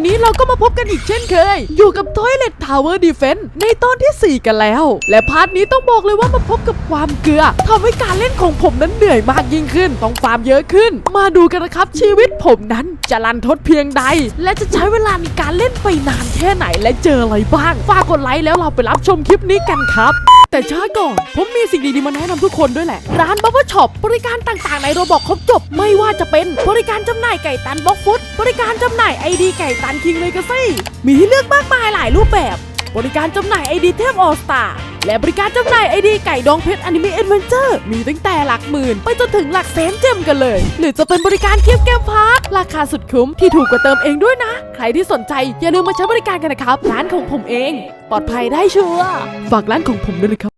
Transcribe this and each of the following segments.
วันนี้เราก็มาพบกันอีกเช่นเคย อยู่กับ Toilet Tower Defense ในตอนที่ 4 กันแล้ว และพาร์ทนี้ต้องบอกเลยว่ามาพบกับความเกลือทำให้การเล่นของผมนั้นเหนื่อยมากยิ่งขึ้น ต้องฟาร์มเยอะขึ้น มาดูกันนะครับชีวิตผมนั้นจะรันทดเพียงใด และจะใช้เวลาในการเล่นไปนานแค่ไหนและเจออะไรบ้าง ฝากกดไลค์แล้วเราไปรับชมคลิปนี้กันครับ แต่ช้าก่อน ผมมีสิ่งดีๆมาแนะนำทุกคนด้วยแหละ ร้านบัฟเฟอร์ช็อปบริการต่างๆในโรบอกครบจบ ไม่ว่าจะเป็นบริการจำหน่ายไก่ตันบล็อกฟุต บริการจำหน่ายไอดีไก่ตันคิงเลกาซี่มีให้เลือกมากมายหลายรูปแบบ บริการจำหน่ายไอดีเทพออสตาและบริการจำหน่ายไอดีไก่ดองเพชรอนิเมะเอ็ดเวนเจอร์มีตั้งแต่หลักหมื่น ไปจนถึงหลักแสนเจมกันเลย หรือจะเป็นบริการเกียมเกมพาร์ทราคาสุดคุ้มที่ถูกกว่าเติมเองด้วยนะ ใครที่สนใจอย่าลืมมาใช้บริการกันนะครับ ร้านของผมเอง ปลอดภัยได้ชัวร์ฝากร้านของผมด้วยนะครับ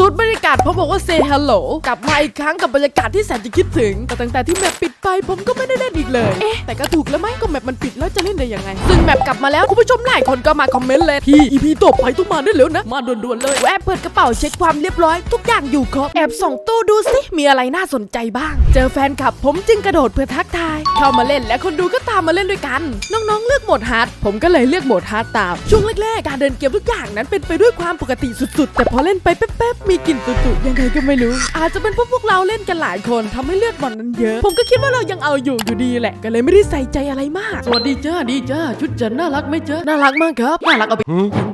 สูตรบรรยากาศผมบอกว่า say hello กลับมาอีกครั้งกับบรรยากาศที่แสนจะคิดถึง แต่ตั้งแต่ที่แมปปิดไปผมก็ไม่ได้เล่นอีกเลย เอ๊ะ แต่ก็ถูกแล้วไหมก็แมปมันปิดแล้วจะเล่นได้ยังไง ซึ่งแมปกลับมาแล้ว คุณผู้ชมหลายคนก็มาคอมเมนต์เลย พี่ EP ต่อไปต้องมาได้แล้วนะ มาด่วนๆเลยแวะเปิดกระเป๋าเช็คความเรียบร้อยทุกอย่างอยู่ครบแอบส่องตู้ดูสิมีอะไรน่าสนใจบ้าง เจอแฟนคลับผมจึงกระโดดเพื่อทักทาย เข้ามาเล่นและคนดูก็ตามมาเล่นด้วยกัน น้องๆ เลือกโหมดฮาร์ดผมก็เลยเลือกโหมดฮาร์ดตามช่วงแรกๆการเดินเกมทุกอย่างนั้นเป็นไปด้วยความปกติสุดๆ แต่พอเล่นไปแป๊บๆมีกลิ่นตุ่ๆยังไงก็ไม่รู้ อาจจะเป็นเพราะพวกเราเล่นกันหลายคนทำให้เลือดบอลนั้นเยอะ ผมก็คิดว่าเรายังเอาอยู่อยู่ดีแหละ ก็เลยไม่ได้ใส่ใจอะไรมาก สวัสดีจ้าดีจ้าชุดจันน่ารักไหมเจ้าน่ารักมากครับ น่ารักเอาไป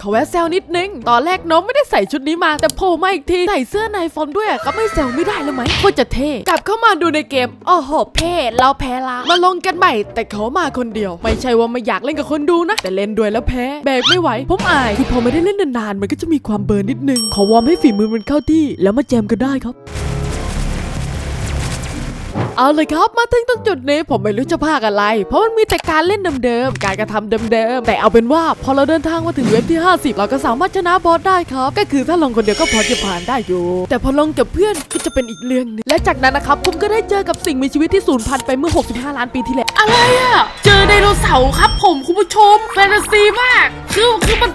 ขอแวะแซวนิดนึง ตอนแรกน้องไม่ได้ใส่ชุดนี้มา แต่โผล่มาอีกทีใส่เสื้อในฟอร์มด้วยอะก็ไม่แซวไม่ได้แล้วไหมโคตรจะเท่ กลับเข้ามาดูในเกม โอ้โห เพ่เราแพ้ละ มาลงกันใหม่ แต่เขามาคนเดียว ไม่ใช่ว่าไม่อยากเล่นกับคนดูนะ แต่เล่นด้วยแล้วแพ้ แบกไม่ไหว ผมอาย คือพอไม่ได้เล่นนานๆ มันก็จะมีความเบิร์นนิดนึง ขอวอร์มให้ฝีมือมันเข้าที่แล้วมาแจมกันได้ครับ เอาเลยครับมาถึงตรงจุดนี้ผมไม่รู้จะพากอะไร เพราะมันมีแต่การเล่นเดิมๆการกระทำเดิมๆแต่เอาเป็นว่าพอเราเดินทางมาถึงเว็บที่ 50 เราก็สามารถชนะบอสได้ครับ ก็คือถ้าลงคนเดียวก็พอจะผ่านได้อยู่ แต่พอลงกับเพื่อนก็จะเป็นอีกเรื่องหนึงและจากนั้นนะครับผมก็ได้เจอกับสิ่งมีชีวิตที่สูญพันธุ์ไปเมื่อ 65 ล้านปีที่แล้วอะไรอะเจอไดโนเสาร์ครับ ผมคุณผู้ชมแฟนตาซีมาก คือคือมัน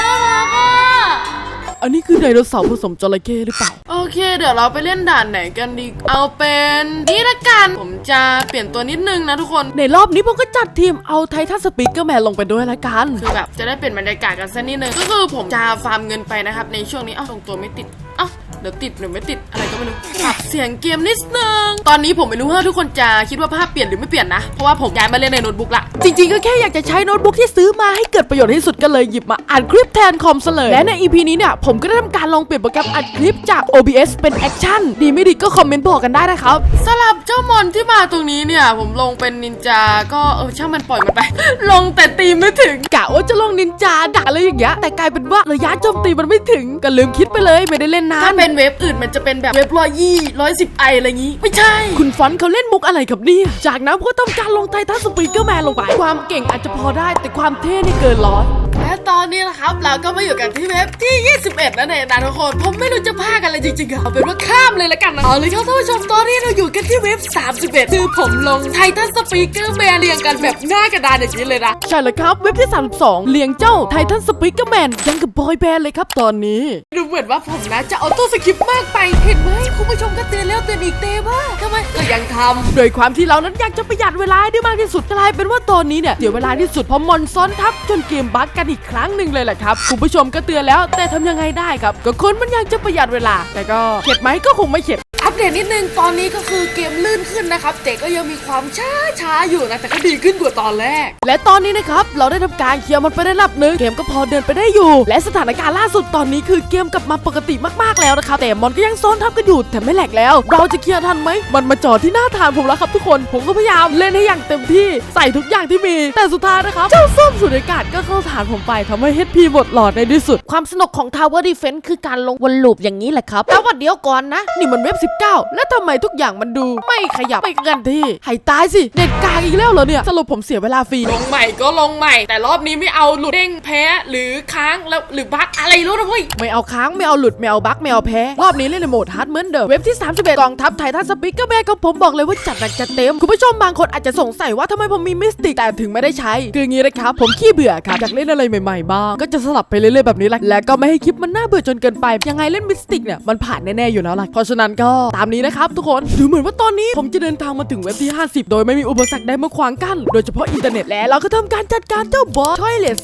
น่ารักอะ อันนี้คือไดโนเสาร์ผสมจระเข้หรือเปล่า โอเค เดี๋ยวเราไปเล่นด่านไหนกันดี เอาเป็นนี่ละกันผมจะเปลี่ยนตัวนิดนึงนะทุกคน ในรอบนี้ผมก็จัดทีมเอาไททันสปีกเกอร์แมนลงไปด้วยละกัน คือแบบจะได้เปลี่ยนบรรยากาศกันสักนิดนึง ก็คือผมจะฟาร์มเงินไปนะครับในช่วงนี้เอ้าตรงตัวไม่ติด เอ้า เดี๋ยวติดหรือไม่ติดอะไรก็ไม่รู้ปรับเสียงเกมนิดนึง ตอนนี้ผมไม่รู้ว่าทุกคนจะคิดว่าภาพเปลี่ยนหรือไม่เปลี่ยนนะ เพราะว่าผมย้ายมาเล่นในโน้ตบุ๊กละ จริงๆก็แค่อยากจะใช้โน้ตบุ๊กที่ซื้อมาให้เกิดประโยชน์ที่สุดก็เลยหยิบมาอัดคลิปแทนคอมซะเลย และใน EP นี้เนี่ยผมก็ได้ทำการลองเปลี่ยนโปรแกรมอัดคลิปจาก OBS เป็นแอคชั่นดีไม่ดีก็คอมเมนต์บอกกันได้นะครับสลับเจ้ามอนที่มาตรงนี้เนี่ย ผมลงเป็นนินจาก็เออช่างมันปล่อยมันไป ลงแต่ตีไม่ถึงกะว่าจะลงนินจาด่าอะไรอย่างเงี้ยแต่กลายเป็นว่าระยะโจมตีมันไม่ถึงก็ลืมคิดไปเลยไม่ได้เล่นนาถ้านเป็นเว็บอื่นมันจะเป็นแบบเว็บร้อยยี่ร้อยสิบไออะไรอย่างงี้ ไม่ใช่ คุณฟอนเขาเล่นมุกอะไรกับเนี่ย จากนั้นก็ต้องการลงไททันสปีกเกอร์แมนลงไป ความเก่งอาจจะพอได้แต่ความเท่นี่เกินร้อย และตอนนี้นะครับเราก็มาอยู่กันที่เว็บที่ 21นั่นเองนะทุกคนผมไม่รู้จะพากันอะไรจริงๆอะเอาเป็นว่าข้ามเลยละกันนะเอาเลยครับท่านผู้ชมตอนนี้เราอยู่กันที่เว็บ 31 คือผมลงไททันสปีกเกอร์แมนเรียงกันแบบหน้ากระดานอย่างนี้เลยนะใช่แล้วครับเว็บที่ 32เลี้ยงเจ้าไททันสปีกเกอร์แมนยังกับบอยแบนด์เลยครับตอนนี้ ดูเหมือนว่าผมนะจะออโต้สคริปต์มากไปเห็นไหมคุณผู้ชมก็เตือนแล้วเตือนอีกเต้ว่าทำไมก็ยังทำโดยความที่เรานั้นอยากจะประหยัดเวลาให้ได้มากที่สุดกลายเป็นว่าตอนนี้เนี่ยเสียเวลาที่สุดเพราะมอนซ้อนทับจนเกมบั๊กกันอีกครั้งหนึ่งเลยแหละครับคุณผู้ชมก็เตือนแล้วแต่ทำยังไงได้ครับก็คนมันอยากจะประหยัดเวลา แต่ก็เข็ดไหมก็คงไม่เข็ด เดตนิดนึงตอนนี้ก็คือเกมลื่นขึ้นนะครับ แต่ก็ยังมีความช้าช้าอยู่นะแต่ก็ดีขึ้นกว่าตอนแรก และตอนนี้นะครับเราได้ทำการเคลียร์มันไปได้ระดับหนึ่งเกมก็พอเดินไปได้อยู่ และสถานการณ์ล่าสุดตอนนี้คือเกมกลับมาปกติมากๆแล้วนะครับแต่มอนก็ยังซ้อนทับกันอยู่แต่ไม่แหลกแล้ว เราจะเคลียร์ทันไหมมันมาจอดที่หน้าฐานผมแล้วครับทุกคนผมก็พยายามเล่นให้อย่างเต็มที่ใส่ทุกอย่างที่มี แต่สุดท้ายนะครับเจ้าส้มสุดอากาศก็เข้าฐานผมไปทำให้ HP หมดหลอดในที่สุด ความสนุกของ Tower Defense คือการลงวนลูปอย่างนี้แหละครับแต่ว่าเดี๋ยวก่อนนะ นี่มันเว็บ19แล้วทำไมทุกอย่างมันดู ไม่ขยับไม่กันที่ให้ตายสิเน็ตกลางอีกแล้วเหรอเนี่ย สรุปผมเสียเวลาฟรี ลงใหม่ก็ลงใหม่ แต่รอบนี้ไม่เอาหลุดเด้งแพ้หรือค้างแล้วหรือบั๊กอะไรรู้นะเว้ยไม่เอาค้างไม่เอาหลุดไม่เอาบั๊กไม่เอาแพ้รอบนี้เล่นในโหมดฮาร์ดเหมือนเดิมเว็บที่31กองทัพไททันสปิกเกอร์แมนของผมบอกเลยว่าจัดหนักจัดเต็มคุณผู้ชมบางคนอาจจะสงสัยว่าทำไมผมมีมิสติกแต่ถึงไม่ได้ใช้คืออย่างนี้นะครับผมขี้เบื่อครับอยากเล่นอะไรใหม่ๆบ้างก็จะสลับไปเรื่อยๆแบบนี้แหละและก็ไม่ให้คลิปมันน่าเบื่อจนเกินไปยังไงเล่นมิสติกเนี่ยมันผ่านแน่ๆอยู่แล้วล่ะเพราะฉะนั้นก็ตามนี้นะครับทุกคนดูเหมือนว่าตอนนี้ผมจะเดินทางมาถึงเว็บที่ 50 โดยไม่มีอุปสรรคใดมาขวางกั้น โดยเฉพาะอินเทอร์เน็ตและเราก็ทำการจัดการเจ้าบอสทอยเลท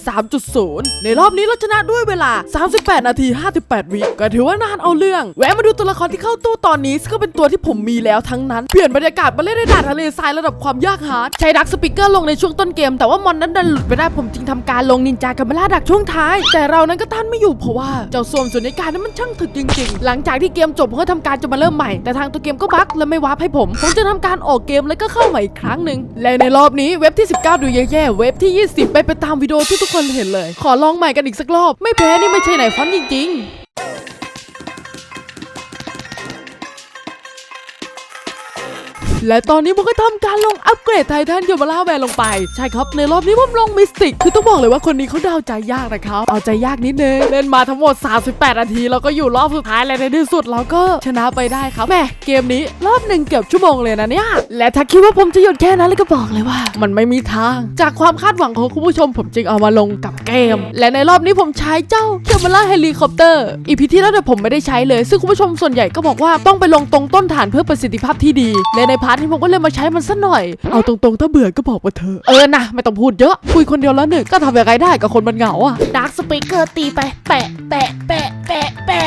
3.0 ในรอบนี้เราชนะด้วยเวลา 38 นาที 58 วิก็ถือว่านานเอาเรื่อง แวะมาดูตัวละครที่เข้าตู้ตอนนี้ก็เป็นตัวที่ผมมีแล้วทั้งนั้น เปลี่ยนบรรยากาศมาเล่นในด่านทะเลทรายระดับความยากฮาร์ดใช้ดักสปิเกอร์ลงในช่วงต้นเกม แต่ว่ามอนนั้นดันหลุดไปได้ผมจึงทำการลงนินจากัมเบล่าดักช่วงท้าย แต่เรานั้นก็ต้านไม่อยู่เพราะว่าเจ้าส้วมส่วนในการนั้นมันช่างถึกจริง ๆ หลังจากที่เกมจบผมก็ทำการจะมาเริ่มใหม่แต่ทางตัวเกมก็บั๊กและไม่วาร์ปให้ผม ผมจะทำการออกเกมแล้วก็เข้าใหม่อีกครั้งหนึ่งและในรอบนี้เว็บที่ 19 ดูแย่ๆเว็บที่ 20 ไปไปตามวิดีโอที่ทุกคนเห็นเลย ขอลองใหม่กันอีกสักรอบ ไม่แพ้นี่ไม่ใช่ไหนฟอนจริง ๆ และตอนนี้ผมก็ทำการลงอัปเกรดไททันเกียมาล่าแวร์ลงไป ใช่ครับในรอบนี้ผมลงมิสติก คือต้องบอกเลยว่าคนนี้เขาเดาใจยากนะครับ เอาใจยากนิดนึง เล่นมาทั้งหมด 38 นาทีแล้วก็อยู่รอบสุดท้ายและในที่สุดเราก็ชนะไปได้ครับแม่เกมนี้รอบหนึ่งเกือบชั่วโมงเลยนะเนี่ย และถ้าคิดว่าผมจะหยุดแค่นั้นแล้วก็บอกเลยว่า มันไม่มีทาง จากความคาดหวังของคุณผู้ชม ผมจึงเอามาลงกับเกม และในรอบนี้ผมใช้เจ้าเกียวมาล่าเฮลิคอปเตอร์อีพีที่แล้วเนี่ยผมไม่ได้ใช้เลย ซึ่งคุณผู้ชมส่วนใหญ่ก็บอกว่าต้องไปลงตรงต้นฐานเพื่อประสิทธิภาพที่ดีและในพาร์ทนี้ผมก็เลยมาใช้มันสักหน่อย เอาตรงๆ ถ้าเบื่อก็บอกมาเถอะเออนะไม่ต้องพูดเยอะ คุยคนเดียวแล้วหนึ่งก็ทำยังไงได้กับคนมันเหงาอะดาร์คสปีกเกอร์ตีไป แปะ แปะ แปะ แปะ แปะ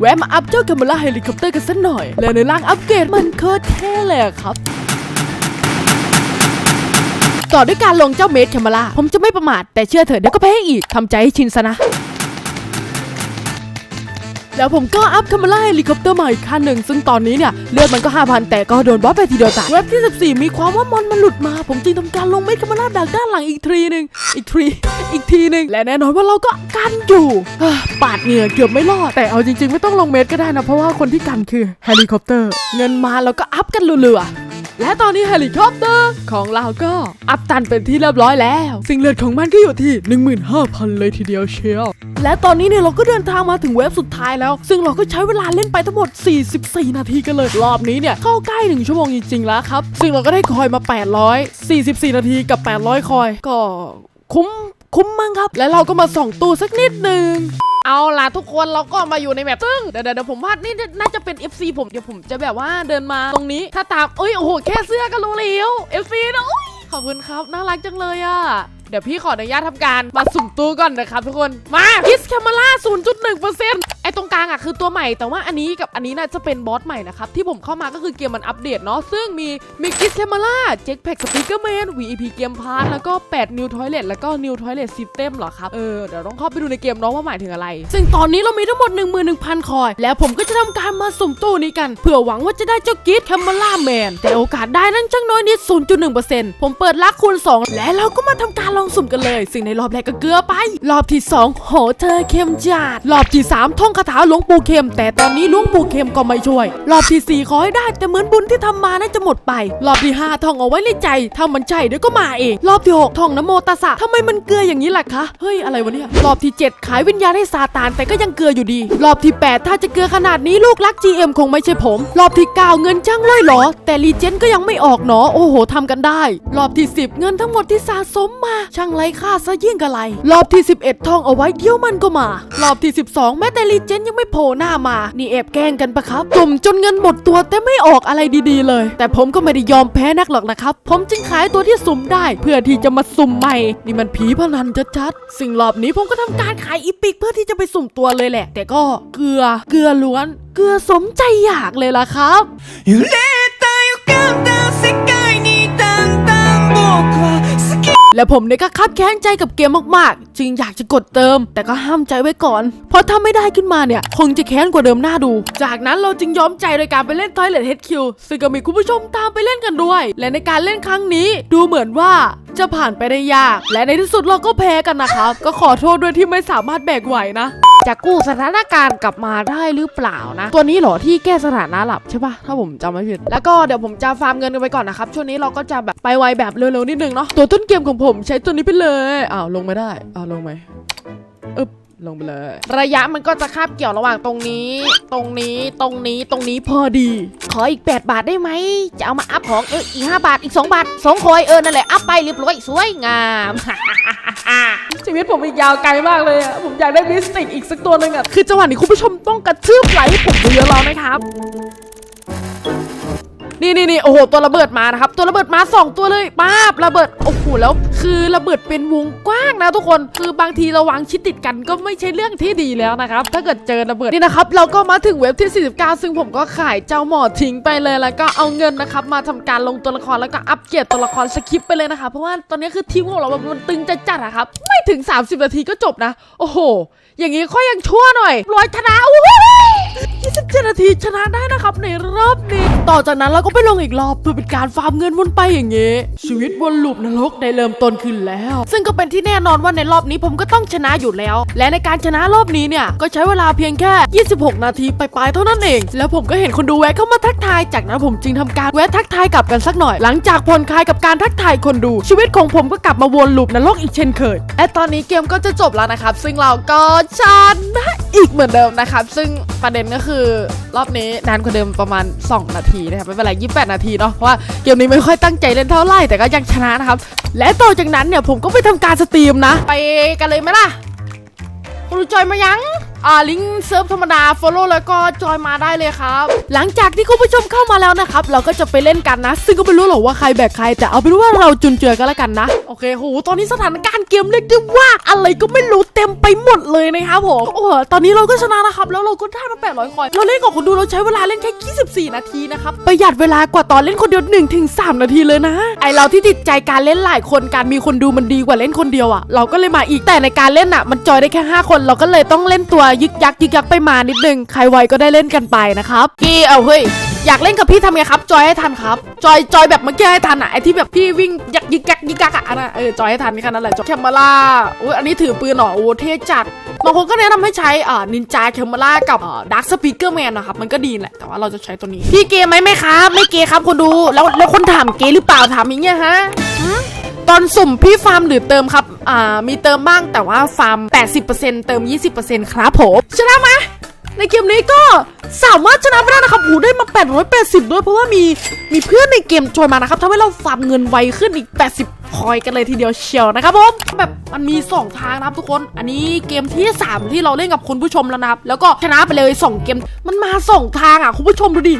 แวะมาอัพเจ้ากัมเบล่าเฮลิคอปเตอร์กันสักหน่อย และในร่างอัปเกรดมันโคตรเท่เลยอะครับต่อด้วยการลงเจ้าเมดแคมเบล่าผมจะไม่ประมาทแต่เชื่อเถอะเดี๋ยวก็แพ้อีกทำใจให้ชินซะนะ แล้วผมก็อัพคาเมล่าเฮลิคอปเตอร์มาอีกคันหนึ่ง ซึ่งตอนนี้เนี่ย เลือดมันก็ 5,000 แต่ก็โดนบอสไปทีเดียวตายเว็บที่ 14 มีความว่ามอนมันหลุดมา ผมจึงทำการลงเม็ดคาเมล่าดักด้านหลังอีกทีหนึ่งอีกทีอีกทีหนึ่งและแน่นอนว่าเราก็กันอยู่ปาดเหงื่อเกือบไม่รอด แต่เอาจริง ๆ ไม่ต้องลงเม็ดก็ได้นะเพราะว่าคนที่กันคือเฮลิคอปเตอร์ เงินมาเราก็อัพกันเรือและตอนนี้เฮลิคอปเตอร์ของเราก็อัพตันเป็นที่เรียบร้อยแล้ว สิ่งเลือดของมันก็อยู่ที่ 15,000 เลยทีเดียวเชียว และตอนนี้เนี่ยเราก็เดินทางมาถึงเว็บสุดท้ายแล้ว ซึ่งเราก็ใช้เวลาเล่นไปทั้งหมด 44 นาทีกันเลยรอบนี้เนี่ยเข้าใกล้1ชั่วโมงจริงๆแล้วครับ ซึ่งเราก็ได้คอยมา 844 นาทีกับ 800 คอย ก็คุ้มคุ้มมั้งครับ และเราก็มาส่องตู้สักนิดหนึ่งเอาล่ะทุกคนเราก็มาอยู่ในแมปซึ่งเดี๋ยวเดี๋ยวผมว่านี่น่าจะเป็น FC ผมเดี๋ยวผมจะแบบว่าเดินมาตรงนี้ ถ้าตามเอ้ยโอ้โหแค่เสื้อก็รู้แล้ว FC นะอุ๊ยขอบคุณครับ น่ารักจังเลยอะ ดี๋ยวพี่ขออนุญาตทำการมาสุ่มตู้ก่อนนะครับทุกคนมาคิสแคมาล่า0.1% ไอตรงกลางอะคือตัวใหม่แต่ว่าอันนี้กับอันนี้น่าจะเป็นบอสใหม่นะครับ ที่ผมเข้ามาก็คือเกมมันอัปเดตเนาะซึ่งมีมีคิสแคมล่าเจ็คแพ็กสปีกเกอร์แมน VEP เกมพาร์ทแล้วก็8 New Toilet แล้วก็ New Toilet System เหรอครับ เออ เดี๋ยวต้องเข้าไปดูในเกมเนาะว่าหมายถึงอะไร ซึ่งตอนนี้เรามีทั้งหมด 11,000 คอย แล้วผมก็จะทำการมาสุ่มตู้นี้กันเพื่อหวังว่าจะได้เจ้ากิฟแคมล่าแมนแต่โอกาสได้นั้นจังน้อยนิด 0.1%ผมเปิดลักคูณ2 และเราก็มาทำการลองสุ่มกันเลย ซึ่งในรอบแรกก็เกลือไป รอบที่ 2 โหเธอเข้มจัดรอบที่3ท่องคาถาหลวงปู่เข็ม แต่ตอนนี้หลวงปู่เข็มก็ไม่ช่วย รอบทีสี่4 ขอให้ได้ แต่เหมือนบุญที่ทำมาน่าจะหมดไป รอบที่ 5ท่องเอาไว้ในใจ ถ้ามันใช่เดี๋ยวก็มาเอง รอบที่ 6ท่องนโมตัสสะทำไมมันเกลืออย่างนี้ล่ะคะ เฮ้ยอะไรวะเนี่ย รอบที่ 7 ขายวิญญาณให้ซาตานแต่ก็ยังเกลืออยู่ดี รอบที่ 8 ถ้าจะเกลือขนาดนี้ลูกรัก GM คงไม่ใช่ผม รอบที่ 9 เงินจ้างเลยเหรอ แต่รีเจนก็ยังไม่ออกหนอโอ้โหทำกันได้ รอบที่ 10 เงินทั้งหมดที่สะสมมา ช่างไรค่าซะยิ่งกะไร รอบที่ 11ท่องเอาไว้เดี๋ยวมันก็มา รอบที่ 12 แม้แต่รีเจนยังไม่โผล่หน้ามา นี่แอบแกล้งกันปะครับจุ่มจนเงินหมดตัวแต่ไม่ออกอะไรดีๆเลย แต่ผมก็ไม่ได้ยอมแพ้นักหรอกนะครับ ผมจึงขายตัวที่สุ่มได้ เพื่อที่จะมาสุ่มใหม่ นี่มันผีพนันชัดๆสิ่งรอบนี้ผมก็ทำการขายอีปิกเพื่อที่จะไปสุ่มตัวเลยแหละ แต่ก็เกลือเกลือล้วน เกลือสมใจอยากเลยล่ะครับ揺れ และผมเนี่ยก็คับแค้นใจกับเกมมากๆ จึงอยากจะกดเติม แต่ก็ห้ามใจไว้ก่อน เพราะถ้าไม่ได้ขึ้นมาเนี่ย คงจะแค้นกว่าเดิมหน้าดู จากนั้นเราจึงยอมใจโดยการไปเล่น Toilet HQ ซึ่งก็มีคุณผู้ชมตามไปเล่นกันด้วย และในการเล่นครั้งนี้ดูเหมือนว่า จะผ่านไปได้ยาก และในที่สุดเราก็แพ้กันนะครับ ก็ขอโทษด้วยที่ไม่สามารถแบกไหวนะ จะกู้สถานการณ์กลับมาได้หรือเปล่านะ ตัวนี้เหรอที่แก้สถานะหลับใช่ปะถ้าผมจำไม่ผิด แล้วก็เดี๋ยวผมจะฟาร์มเงินกันไปก่อนนะครับ ช่วงนี้เราก็จะแบบไปไวแบบเร็วๆนิดนึงเนาะ ตัวต้นเกมของผมใช้ตัวนี้ไปเลย อ้าวลงไม่ได้ อ้าวลงไหมอึ๊บ ลงไปเลย ระยะมันก็จะคาบเกี่ยวระหว่างตรงนี้ ตรงนี้ตรงนี้ตรงนี้พอดี ขออีก 8 บาทได้ไหม จะเอามาอัพของเอออีก 5 บาทอีก 2 บาท2คอยเออนั่นแหละอัพไปเรียบร้อยสวยงามชีวิตผมอีกยาวไกลมากเลยอะผมอยากได้มิสติกอีกสักตัวหนึ่งอะคือจังหวะนี้คุณผู้ชมต้องกระชืบไหลให้ผมเยอะๆแล้วนะครับนี่นี่นี่โอ้โหตัวระเบิดมานะครับ ตัวระเบิดมาสองตัวเลยป้าบระเบิดโอ้โหแล้ว คือระเบิดเป็นวงกว้างนะทุกคนคือบางทีระวังชิดติดกันก็ไม่ใช่เรื่องที่ดีแล้วนะครับ ถ้าเกิดเจอระเบิดนี่นะครับ เราก็มาถึงเว็บที่ 49 ซึ่งผมก็ขายเจ้าหมอทิ้งไปเลยแล้วก็เอาเงินนะครับมาทำการลงตัวละครแล้วก็อัปเกรดตัวละครสคริปไปเลยนะคะเพราะว่าตอนนี้คือทีมของเรามันตึงจัดจัดอะครับไม่ถึง 30 นาทีก็จบนะ โอ้โห อย่างนี้ค่อยยังชั่วหน่อยร้อยชนะโอ้ 27 นาทีชนะได้นะครับในรอบนี้ ต่อจากนั้นเราก็ไปลงอีกรอบเพื่อเป็นการฟาร์มเงินวนไปอย่างงี้ชีวิตวนลูปนรกได้เริ่มต้นขึ้นแล้ว ซึ่งก็เป็นที่แน่นอนว่าในรอบนี้ผมก็ต้องชนะอยู่แล้ว และในการชนะรอบนี้เนี่ยก็ใช้เวลาเพียงแค่ 26 นาทีไปลายเท่านั้นเอง แล้วผมก็เห็นคนดูแวะเข้ามาทักทาย จากนั้นผมจึงทำการแวะทักทายกลับกันสักหน่อย หลังจากผ่อนคลายกับการทักทายคนดู ชีวิตของผมก็กลับมาวนลูปนรกอีกเช่นเคย และตอนนี้เกมก็จะจบแล้วนะครับ ซึ่งเราก็ชนะอีกเหมือนเดิมนะครับ ซึ่งประเด็นก็คือรอบนี้นานกว่าเดิมประมาณ 2 นาทีนะครับไม่เป็นไร28 นาทีเนาะเพราะว่าเกมนี้ไม่ค่อยตั้งใจเล่นเท่าไหร่แต่ก็ยังชนะนะครับ และต่อจากนั้นเนี่ยผมก็ไปทำการสตรีมนะ ไปกันเลยไหมล่ะคุณจอยมายัง อ่าลิงก์เซิร์ฟธรรมดา follow แล้วก็จอยมาได้เลยครับ หลังจากที่คุณผู้ชมเข้ามาแล้วนะครับ เราก็จะไปเล่นกันนะ ซึ่งก็ไม่รู้หรอกว่าใครแบกใคร แต่เอาเป็นว่าเราจุนเจือกันแล้วกันนะ โอเคโหตอนนี้สถานการณ์เกมเรียกได้ว่าอะไรก็ไม่รู้เต็มไปหมดเลยนะครับผมโอ้โหตอนนี้เราก็ชนะนะครับ แล้วเราก็ได้มา800คอยเราเล่นกับคนดูเราใช้เวลาเล่นแค่24 นาทีนะครับประหยัดเวลากว่าตอนเล่นคนเดียว1ถึง3นาทีเลยนะ ไอเราที่ติดใจการเล่นหลายคนการมีคนดูมันดีกว่าเล่นคนเดียวอะเราก็เลยมาอีกแต่ในการเล่นอะมันจอยได้แค่ 5 คนเราก็เลยต้องเล่นตัวยึกยักยึกยักไปมานิดนึงใครไวก็ได้เล่นกันไปนะครับกี้เอาเฮ้ยอยากเล่นกับพี่ทำไงครับ จอยให้ทันครับ จอยจอยแบบเมื่อกี้ให้ทันอะไอที่แบบพี่วิ่งยักยึกยักยึกยักอะนะเออจอยให้ทันแค่นั้นแหละจอยแคมเมล่าอุ้ยอันนี้ถือปืนหรอโอ้เท่จัดบางคนก็แนะนำให้ใช้อ่านินจาแคมเมล่ากับดักสปีกเกอร์แมนนะครับ มันก็ดีแหละ แต่ว่าเราจะใช้ตัวนี้ พี่เกย์ไหมไหมครับ ไม่เกย์ครับคนดูแล้วแล้วคนถามเกย์หรือเปล่าถามอย่างเงี้ยฮะ ตอนสุ่มพี่ฟาร์มหรือเติมครับ อ่า มีเติมบ้างแต่ว่าฟาร์ม 80%เติม 20%ครับผมชนะไหมในเกมนี้ก็สามารถชนะไปได้นะครับโอ้โหได้มา 880 ด้วย เพราะว่ามีมีเพื่อนในเกมจอยมานะครับทำให้เราฟาร์มเงินไวขึ้นอีก 80 คอยกันเลยทีเดียวเชียวนะครับผม แบบมันมี 2 ทางนะครับทุกคน อันนี้เกมที่ 3 ที่เราเล่นกับคุณผู้ชมแล้วนะครับ แล้วก็ชนะไปเลย 2 เกม มันมา 2 ทางอะคุณผู้ชมดูดิ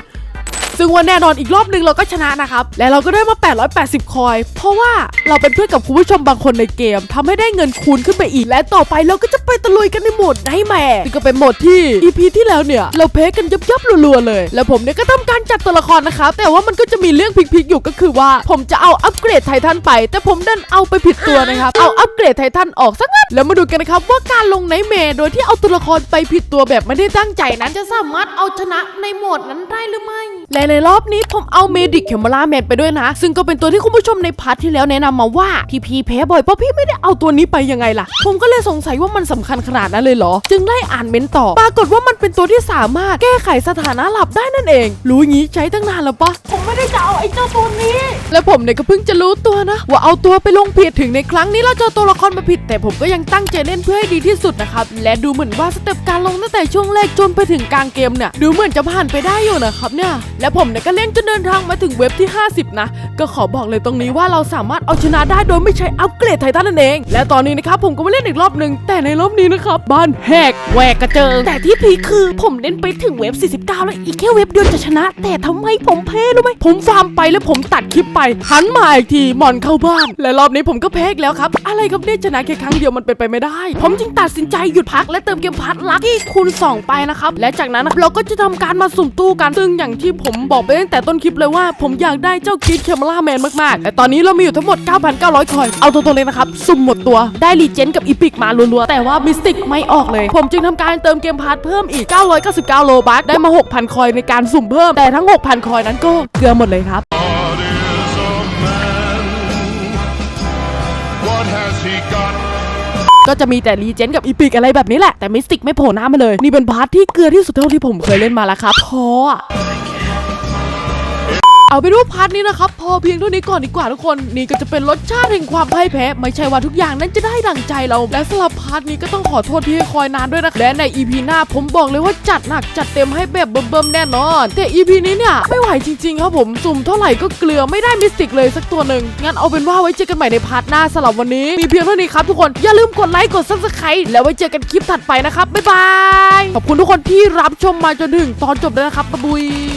ซึ่งวันแน่นอนอีกรอบหนึ่งเราก็ชนะนะครับ และเราก็ได้มา 880 คอย เพราะว่าเราเป็นเพื่อนกับคุณผู้ชมบางคนในเกมทำให้ได้เงินคูณขึ้นไปอีก และต่อไปเราก็จะไปตะลุยกันในโหมดไนแมร์ซึ่งก็เป็นโหมดที่ EP ที่แล้วเนี่ย เราเพกันยับยับรัวๆเลย แล้วผมเนี่ยก็ทำการจัดตัวละครนะครับ แต่ว่ามันก็จะมีเรื่องพลิกๆอยู่ก็คือว่า ผมจะเอาอัปเกรดไททันไป แต่ผมดันเอาไปผิดตัวนะครับ เอาอัปเกรดไททันออกซะงั้นแล้วมาดูกันนะครับว่าการลงไนแมร์โดยที่เอาตัวละครไปผิดตัวแบบไม่ได้ตั้งใจนั้นจะสามารถเอาชนะในโหมดนั้นได้หรือไม่และในรอบนี้ผมเอาเมดิกเคมราแมนไปด้วยนะ ซึ่งก็เป็นตัวที่คุณผู้ชมในพาร์ทที่แล้วแนะนำมาว่าพี่พีแพ้บ่อยเพราะพี่ไม่ได้เอาตัวนี้ไปยังไงล่ะ ผมก็เลยสงสัยว่ามันสำคัญขนาดนั้นเลยเหรอ จึงได้อ่านเมนต์ต่อ ปรากฏว่ามันเป็นตัวที่สามารถแก้ไขสถานะหลับได้นั่นเอง รู้งี้ใช้ตั้งนานแล้วปะผมไม่ได้จะเอาไอ้เจ้าตัวนี้ และผมเนี่ยก็เพิ่งจะรู้ตัวนะ ว่าเอาตัวไปลงผิดถึงในครั้งนี้เราเจอตัวละครมาผิด แต่ผมก็ยังตั้งใจเล่นเพื่อให้ดีที่สุดนะครับและดูเหมือนว่าสเต็ปการลงตั้งแต่ช่วงแรกจนไปถึงกลางเกมเนี่ยดูเหมือนจะผ่านไปได้อยู่นะครับเนี่ยและผมเนี่ยก็เล่นจนเดินทางมาถึงเว็บที่ 50 นะ ก็ขอบอกเลยตรงนี้ว่าเราสามารถเอาชนะได้โดยไม่ใช้อัปเกรดไททันนั่นเอง และตอนนี้นะครับผมก็มาเล่นอีกรอบหนึ่งแต่ในรอบนี้นะครับบ้านแหกแหวกกระเจิงแต่ที่พีคคือผมเล่นไปถึงเว็บ 49 แล้วอีกแค่เว็บเดียวจะชนะ แต่ทำไมผมแพ้รู้ไหมผมฟาร์มไปแล้วผมตัดคลิปไปหันมาอีกทีหมอนเข้าบ้าน และรอบนี้ผมก็แพ้อีกแล้วครับ อะไรครับเนี่ยชนะแค่ครั้งเดียวมันเป็นไปไม่ได้ ผมจึงตัดสินใจหยุดพักและเติมเกมพัดลักที่คูณ2ไปนะครับและจากนั้นเราก็จะทำการมาสุ่มตู้กันซึ่งอย่างที่ผมบอกไปตั้งแต่ต้นคลิปเลยว่า ผมอยากได้เจ้าคิดเคมล่าแมนมากๆ แต่ตอนนี้เรามีอยู่ทั้งหมด 9,900 คอย เอาตัวตัวเลยนะครับ สุ่มหมดตัว ได้รีเจนกับอีพิกมารัวๆ แต่ว่ามิสติกไม่ออกเลย ผมจึงทำการเติมเกมพาร์ทเพิ่มอีก 999 โลบัคได้มา 6,000 คอยในการสุ่มเพิ่ม แต่ทั้ง 6,000 คอยนั้นก็เกลือหมดเลยครับ What is a man? What has he got? ก็จะมีแต่รีเจนกับอีพิกอะไรแบบนี้แหละ แต่มิสติกไม่โผล่หน้ามาเลย นี่เป็นพาร์ทที่เกลือที่สุดเท่าที่ผมเคยเล่นมาแล้วครับพออะ เอาไปนว่าพาร์ทนี้นะครับ พอเพียงเท่านี้ก่อนดีกว่าทุกคน นี่ก็จะเป็นรสชาติแห่งความพ่ายแพ้ ไม่ใช่ว่าทุกอย่างนั้นจะได้ดังใจเรา และสำหรับพาร์ทนี้ก็ต้องขอโทษที่ให้คอยนานด้วยนะและใน EP หน้าผมบอกเลยว่าจัดหนักจัดเต็มให้แบบเบิ่มๆแน่นอน แต่ EP นี้เนี่ยไม่ไหวจริงๆครับผมสุ่มเท่าไหร่ก็เกลือไม่ได้มิสติกเลยสักตัวหนึ่งงั้นเอาเป็นว่าไว้เจอกันใหม่ในพาร์ทหน้าสำหรับวันนี้ มีเพียงเท่านี้ครับทุกคนอย่าลืมกดไลค์กด subscribe แล้วไว้เจอกันคลิปถัดไปนะครับบ๊ายบายขอบคุณทุกคนที่รับชมมาจนถึงตอนจบเลยนะครับบ๊ายบาย